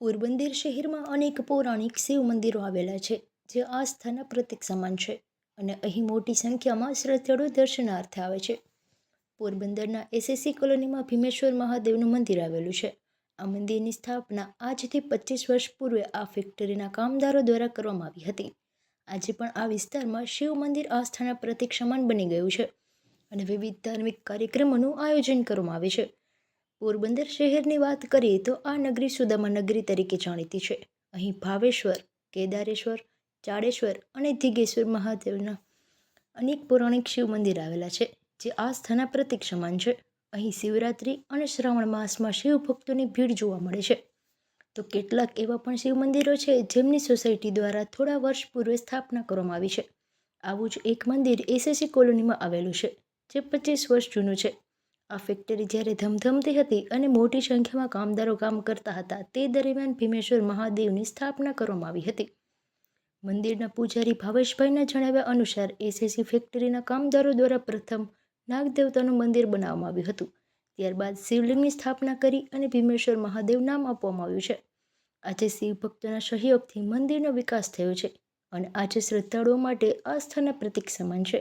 પોરબંદર શહેરમાં અનેક પૌરાણિક શિવ મંદિરો આવેલા છે, જે આસ્થાના પ્રતીક સમાન છે અને અહીં મોટી સંખ્યામાં શ્રદ્ધાળુ દર્શનાર્થે આવે છે. પોરબંદરના એસએસસી કોલોનીમાં ભીમેશ્વર મહાદેવનું મંદિર આવેલું છે. આ મંદિરની સ્થાપના આજથી પચીસ વર્ષ પૂર્વે આ ફેક્ટરીના કામદારો દ્વારા કરવામાં આવી હતી. આજે પણ આ વિસ્તારમાં શિવ મંદિર આસ્થાના પ્રતીક સમાન બની ગયું છે અને વિવિધ ધાર્મિક કાર્યક્રમોનું આયોજન કરવામાં આવે છે. પોરબંદર શહેરની વાત કરીએ તો આ નગરી સુદામા નગરી તરીકે જાણીતી છે. અહીં ભાવેશ્વર, કેદારેશ્વર, ચાડેશ્વર અને દિગેશ્વર મહાદેવના અનેક પૌરાણિક શિવ મંદિર આવેલા છે, જે આસ્થાના પ્રતિક સમાન છે. અહીં શિવરાત્રિ અને શ્રાવણ માસમાં શિવ ભક્તોની ભીડ જોવા મળે છે. તો કેટલાક એવા પણ શિવ મંદિરો છે, જેમની સોસાયટી દ્વારા થોડા વર્ષ પૂર્વે સ્થાપના કરવામાં આવી છે. આવું જ એક મંદિર એસએસસી કોલોનીમાં આવેલું છે, જે પચીસ વર્ષ જૂનું છે. આ ફેક્ટરી જ્યારે ધમધમતી હતી અને મોટી સંખ્યામાં કામદારો કામ કરતા હતા, તે દરમિયાન ભીમેશ્વર મહાદેવની સ્થાપના કરવામાં આવી હતી. મંદિરના પૂજારી ભાવેશભાઈના જણાવ્યા અનુસાર એસએસસી ફેક્ટરીના કામદારો દ્વારા પ્રથમ નાગદેવતાનું મંદિર બનાવવામાં આવ્યું હતું. ત્યારબાદ શિવલિંગની સ્થાપના કરી અને ભીમેશ્વર મહાદેવ નામ આપવામાં આવ્યું છે. આજે શિવ ભક્તોના સહયોગથી મંદિરનો વિકાસ થયો છે અને આજે શ્રદ્ધાળુઓ માટે આસ્થાના પ્રતીક સમાન છે.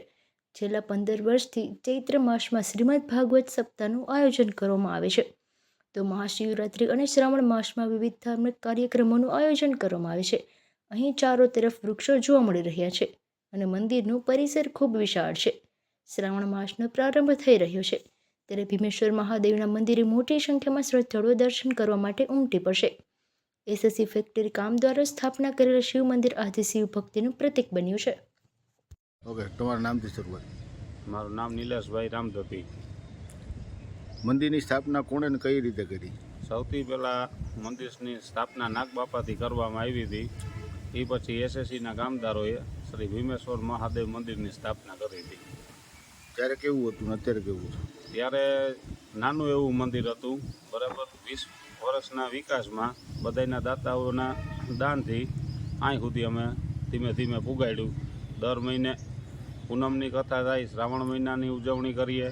છેલ્લા પંદર વર્ષથી ચૈત્ર માસમાં શ્રીમદ ભાગવત સપ્તાહનું આયોજન કરવામાં આવે છે. તો મહાશિવરાત્રિ અને શ્રાવણ માસમાં વિવિધ ધાર્મિક કાર્યક્રમોનું આયોજન કરવામાં આવે છે. અહીં ચારો તરફ વૃક્ષો જોવા મળી રહ્યા છે અને મંદિરનું પરિસર ખૂબ વિશાળ છે. શ્રાવણ માસનો પ્રારંભ થઈ રહ્યો છે. ત્યારે ભીમેશ્વર મહાદેવના મંદિરે મોટી સંખ્યામાં શ્રદ્ધાળુઓ દર્શન કરવા માટે ઉમટી પડશે. એસએસસી ફેક્ટરી કામ દ્વારા સ્થાપના કરેલા શિવ મંદિર આજે શિવ ભક્તિનું પ્રતીક બન્યું છે. ઓકે તમારા નામથી શરૂઆત. મારું નામ નિલેશભાઈ રામધપી મંદિરની સ્થાપના કોણે ને કઈ રીતે કરી? સૌથી પહેલાં મંદિરની સ્થાપના નાગબાપાથી કરવામાં આવી હતી. એ પછી એસએસસીના કામદારોએ શ્રી ભીમેશ્વર મહાદેવ મંદિરની સ્થાપના કરી હતી. ત્યારે કેવું હતું અત્યારે કેવું છે? ત્યારે નાનું એવું મંદિર હતું. બરાબર વીસ વર્ષના વિકાસમાં બધાના દાતાઓના દાનથી અહીં સુધી અમે ધીમે ધીમે પુગાડ્યું. દર મહિને પૂનમની કથા થાય શ્રાવણ મહિનાની ઉજવણી કરીએ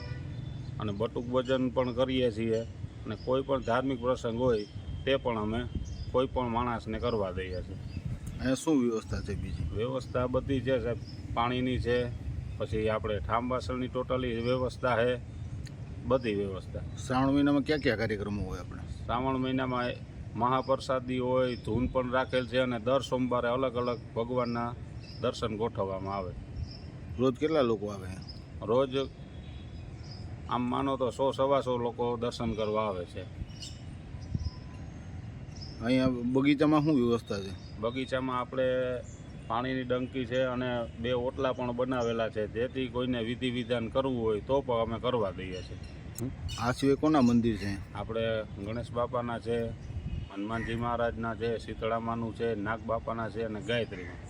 અને બટુક ભજન પણ કરીએ છીએ. અને કોઈ પણ ધાર્મિક પ્રસંગ હોય તે પણ અમે કોઈ પણ માણસને કરવા દઈએ છીએ. અહીંયા શું વ્યવસ્થા છે બીજી? વ્યવસ્થા બધી છે સાહેબ પાણીની છે પછી આપણે ઠામ વાસણની ટોટલી વ્યવસ્થા છે બધી વ્યવસ્થા. શ્રાવણ મહિનામાં ક્યાં ક્યાં કાર્યક્રમો હોય આપણે? શ્રાવણ મહિનામાં મહાપ્રસાદી હોય ધૂન પણ રાખેલ છે અને દર સોમવારે અલગ અલગ ભગવાનના દર્શન ગોઠવવામાં આવે. રોજ કેટલા લોકો આવે? રોજ આમ માનો તો સો સવાસો લોકો દર્શન કરવા આવે છે. અહીંયા બગીચામાં શું વ્યવસ્થા છે? બગીચામાં આપણે પાણીની ડંકી છે અને બે ઓટલા પણ બનાવેલા છે. જેથી કોઈને વિધિ વિધાન કરવું હોય તો પણ અમે કરવા દઈએ છીએ. આ સિવાય કોના મંદિર છે? આપણે ગણેશ બાપાના છે હનુમાનજી મહારાજના છે શીતળામાનું છે નાગ બાપાના છે અને ગાયત્રીમાં.